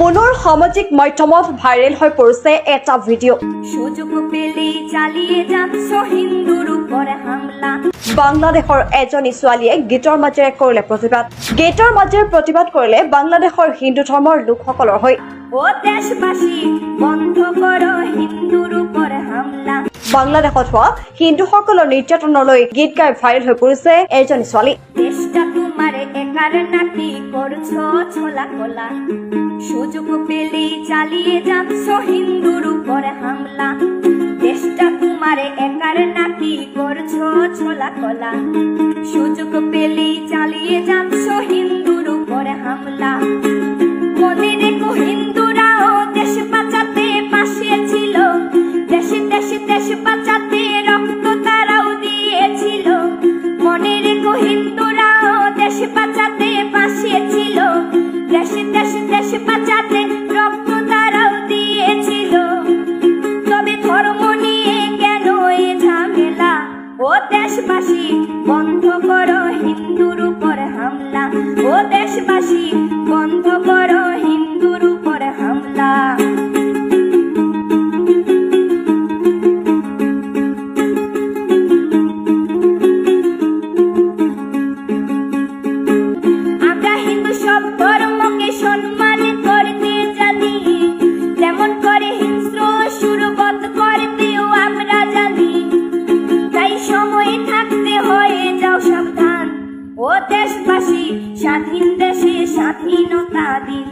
পুনৰ সামাজিক মাধ্যমত ভাইৰেল হৈ পৰিছে এটা ভিডিঅ' বাংলাদেশৰ এজনী ছোৱালীয়ে গীতৰ মাজেৰে কৰিলে প্ৰতিবাদ। গীতৰ মাজেৰে প্ৰতিবাদ কৰিলে বাংলাদেশৰ হিন্দু ধৰ্মৰ লোকসকলৰ হৈ। ও দেশবাসী বন্ধ করো হিন্দুর উপর হামলা। বাংলাদেশত হোৱা হিন্দুসকলৰ নিৰ্যাতনলৈ গীত গাই ভাইৰেল হৈ পৰিছে এজনী ছোৱালী। দেশটা তোমার একার নাকি করছ ছোলা কোলা সুযোগ পেলেই চালিয়ে যাচ্ছ হিন্দুর উপর হামলা। দেশটা তোমার একার নাকি করছ ছোলা কোলা সুযোগ পেলেই চালিয়ে যাচ্ছ হিন্দুর উপর হামলা। বাঁচাতে পাশে ছিল দেশে দেশে দেশ বাঁচাতে রক্ত তারাও দিয়েছিল। তবে ধর্ম নিয়ে কেন এ ঝামেলা? ও দেশবাসী, বন্ধ করো হিন্দুর উপর হামলা। ও দেশবাসী, বন্ধ করো হিন্দুর উপর হামলা। স্বাধীন দেশে স্বাধীনতা দিন।